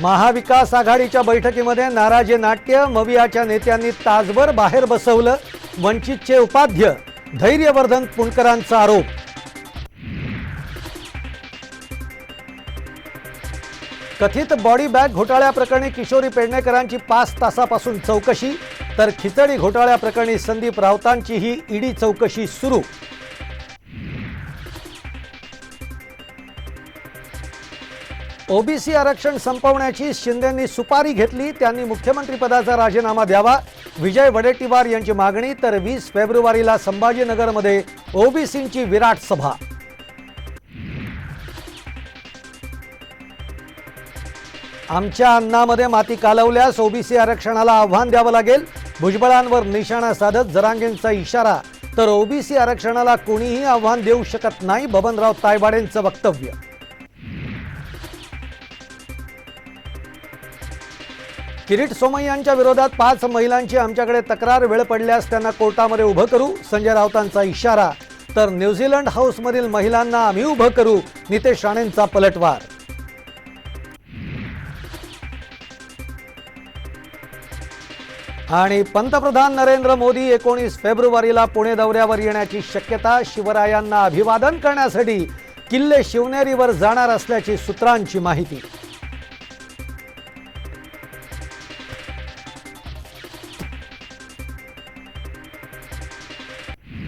महाविकास आघाडीच्या बैठकीमध्ये नाराजी नाट्य मवियाच्या नेत्यांनी तासभर बाहेर बसवलं वंचितचे उपाध्य धैर्यवर्धन पुणकरांचा आरोप. कथित बॉडी बॅग घोटाळ्याप्रकरणी किशोरी पेडणेकरांची पाच तासापासून चौकशी तर खिचडी घोटाळ्याप्रकरणी संदीप राऊतांचीही ईडी चौकशी सुरू. ओबीसी आरक्षण संपवण्याची शिंदेंनी सुपारी घेतली त्यांनी मुख्यमंत्रीपदाचा राजीनामा द्यावा. विजय वडेट्टीवार यांची मागणी तर वीस फेब्रुवारीला संभाजीनगरमध्ये ओबीसींची विराट सभा. आमच्या अन्नामध्ये माती कालवल्यास ओबीसी आरक्षणाला आव्हान द्यावं लागेल. भुजबळांवर निशाणा साधत जरांगेंचा इशारा तर ओबीसी आरक्षणाला कोणीही आव्हान देऊ शकत नाही बबनराव तायवाडेंचं वक्तव्य. किरीट सोमय्यांच्या विरोधात पाच महिलांची आमच्याकडे तक्रार वेळ पडल्यास त्यांना कोर्टामध्ये उभं करू संजय राऊतांचा इशारा. तर न्यूझीलंड हाऊसमधील महिलांना आम्ही उभं करू नितेश राणेंचा पलटवार. आणि पंतप्रधान नरेंद्र मोदी एकोणीस फेब्रुवारीला पुणे दौऱ्यावर येण्याची शक्यता शिवरायांना अभिवादन करण्यासाठी किल्ले शिवनेरीवर जाणार असल्याची सूत्रांची माहिती.